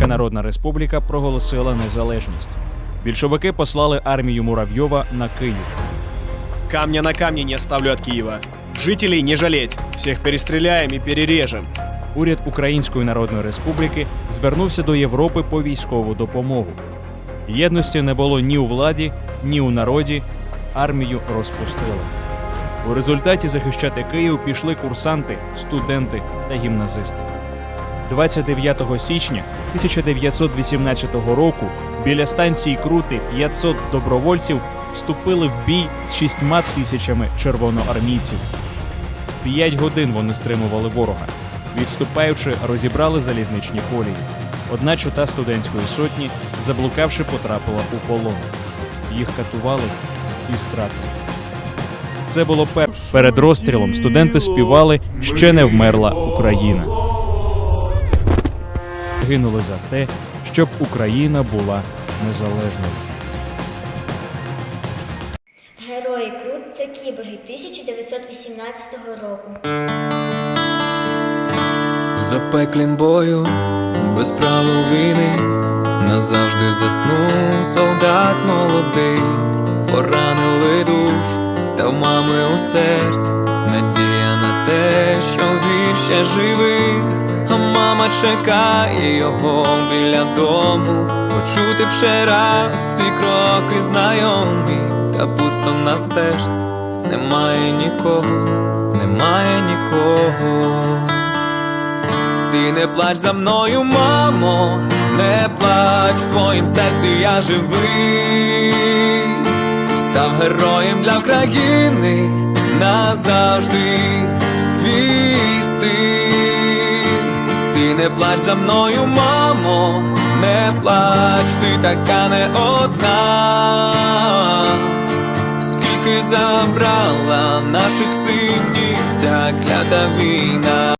Українська Народна Республіка проголосила незалежність. Більшовики послали армію Муравйова на Київ. Камня на камне не оставлю от Киева. Жителей не жалеть. Всех перестреляем и перережем. Уряд Української Народної Республіки звернувся до Європи по військову допомогу. Єдності не було ні у владі, ні у народі. Армію розпустили. У результаті захищати Київ пішли курсанти, студенти та гімназисти. 29 січня 1918 року біля станції Крути 500 добровольців вступили в бій з шістьма тисячами червоноармійців. П'ять годин вони стримували ворога. Відступаючи, розібрали залізничні колії. Одна чота студентської сотні, заблукавши, потрапила у полон. Їх катували і стратили. Це було пер... перед розстрілом. Студенти співали Ще не вмерла Україна. Гинули за те, щоб Україна була незалежною. Герої Крут це кіборги 1918 року. В запеклім бою, без правил війни, назавжди заснув солдат молодий, поранили душ, та в мами у серці надія ще живий, а мама чекає його біля дому, почути б ще раз ці кроки знайомі, та пусто на стежці, немає нікого, немає нікого. Ти не плач за мною, мамо, не плач, в твоїм серці я живий, став героєм для України назавжди твій син. Ти не плач за мною, мамо, не плач, ти така не одна. Скільки забрала наших синів ця клята війна.